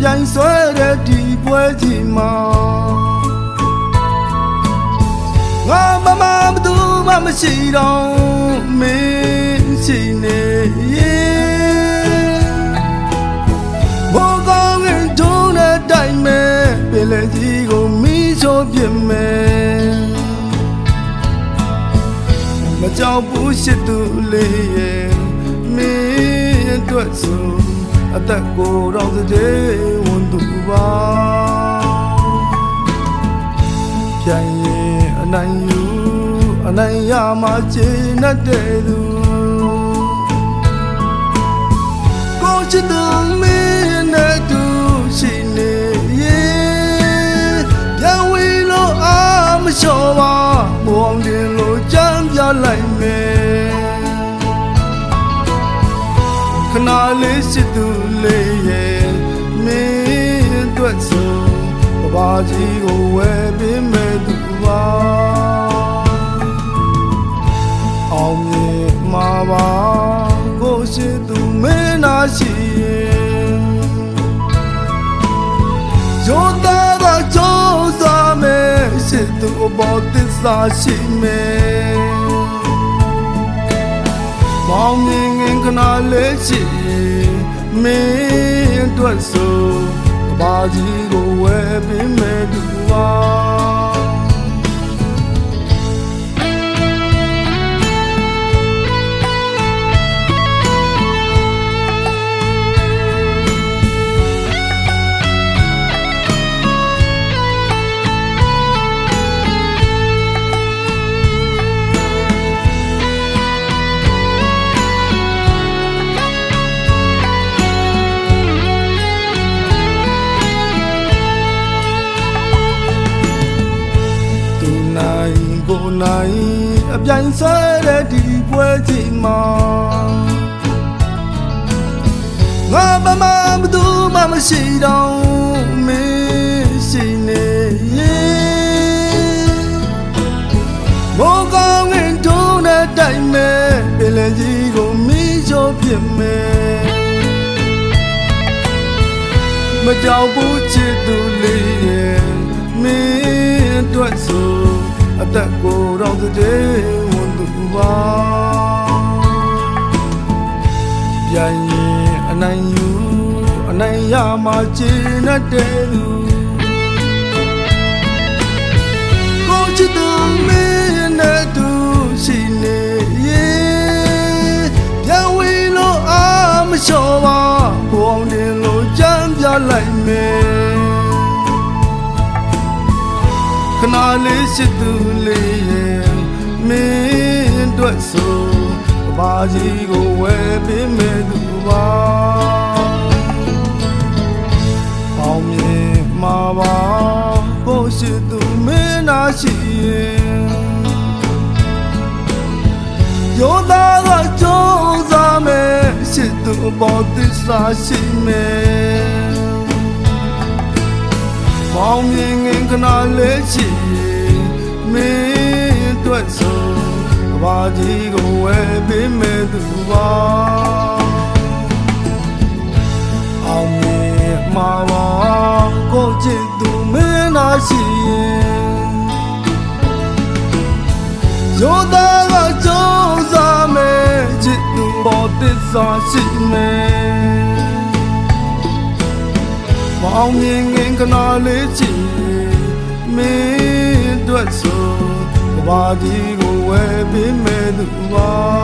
ပြိုင်ဆွဲတဲ့ဒီပွဲကြီးမှာငါမမဘသူမှမရှိတော့မင်းရှိနေရဲ့ဘောကောင်းရင်ဒုံးနဲ့တိုင်မဲ့ပြည်လေကြီးကိုမီးချိုးပြစ်မယ်မကြောက်ဘူးရှိသူလေးရဲ့မင်းအတွက်ဆို အသက်ကိုယ်တော်စတဲ့ဝန်သူပါပြန်ရင်အနိုင်ယူအနိုင်ရမှခြေနဲ့တဲ့သူကိုချစ်သူမ ကဘာကြီးကိုဝယ်ပေးမဲ့သူပါအောင်မြင်မှာပါကိုရှိသူမင်းနာရှိရဲ့ယောသားကကြိုးစားမယ်ရှိသူဘောသစ္စာရှိမယ်မောင်မြင်ငင်ခဏလေးရှိမင်းအတွက်ဆိုကဘာကြီးကို နိုင်အပြိုင်ဆွဲတဲ့ဒီပွဲကြီးမှာငါမမဘသူမှမရှိတော့မင်းရှိနေရဲ့ဘောကောင်းရင်ဒုံးနဲ့တိုင်မဲ့ပြည်လည်ကြီးကိုမီးချိုးပြစ်မယ်မကြောက်ဘူးချစ်သူလေးရဲ့မင်းအတွက်ဆို အသက်ကိုယ်တော်တဲ့ဝန်သူပါပြန်ရင်အနိုင်ယူအနိုင်ရမှခြေနဲ့တဲ့သူကိုချစ်သူမင်းနဲ့တူရှိနေရဲ့ပြန်ဝေးလို့အားမလျှော်ပါဘုံတင်လို့ကြမ်းပြလိုက်မယ် ခဏလေးရှိသူလေးရဲ့မင်းအတွက်ဆိုကဘာကြီးကိုဝယ်ပေးမယ်သူပါအောင်မြင်မှာပါကိုရှိသူမင်းနာရှိရဲ့ယောသားကကြိုးစားမယ်ရှစ်သူပေါ်သစ္စာရှိမယ်မောင်မြင် ငင်ခဏလေးချီမင်းအတွက်ဆိုကဘာကြီးကိုဝယ်ပေးမယ်သူပါအောင်မြင်မှာပါကိုချစ်သူမင်းနာရှိရင်ယောသားကကြိုးစားမယ်ချစ်သူပေါ်သစ္စာရှိမယ်မောင်မြင်ငင်ခဏလေးချီ မင်းအတွက်ဆိုကဘာကြီးကိုဝယ်ပေးမယ်သူပါ